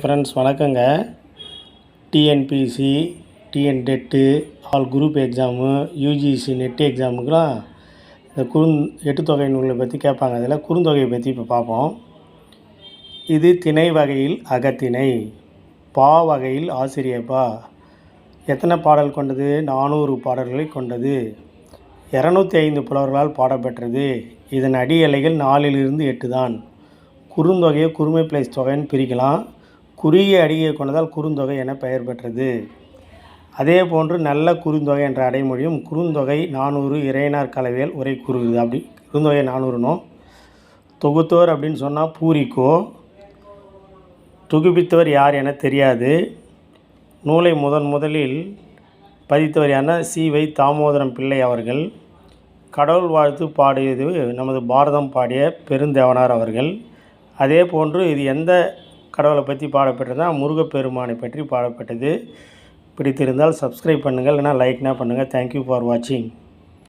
Friends வணக்கங்க. TNPSC TN TET all group exam UGC NET எக்ஸாமுக்கெலாம் இந்த குறுந் எட்டு தொகை நூலை பற்றி கேட்பாங்க. அதில் குறுந்தொகையை பற்றி இப்போ பார்ப்போம். இது திணை வகையில் அகத்திணை பா வகையில் ஆசிரியப்பா. எத்தனை பாடல் கொண்டது? நானூறு பாடல்களை கொண்டது. இரநூத்தி ஐந்து புலவர்களால் பாடப்பெற்றது. இதன் அடி எல்லைகள் நாலிலிருந்து எட்டு தான் குறுந்தொகையை குறுமை பிளேஸ் தொகைன்னு பிரிக்கலாம். குறுகிய அடியை கொண்டதால் குறுந்தொகை என பெயர் பெற்றது. அதே போன்று நல்ல குறுந்தொகை என்ற அடைமொழியும் குறுந்தொகை நானூறு இறையனார் கலவையில் உரை கூறுகிறது. அப்படி குறுந்தொகை நானூறுனும். தொகுத்தோர் அப்படின்னு சொன்னால் பூரிக்கோ தொகுப்பித்தவர் யார் என தெரியாது. நூலை முதன் முதலில் பதித்தவர் யாருன்னா வை. தாமோதரம் பிள்ளை அவர்கள். கடவுள் வாழ்த்து பாடியது நமது பாரதம் பாடிய பெருந்தேவனார் அவர்கள். அதே போன்று இது எந்த கடவுளை பற்றி பாடப்பட்டதுன்னா முருகப்பெருமானை பற்றி பாடப்பட்டது. பிடித்திருந்தால் சப்ஸ்கிரைப் பண்ணுங்கள். இல்லைனா லைக்னா பண்ணுங்கள். தேங்க்யூ ஃபார் வாட்சிங்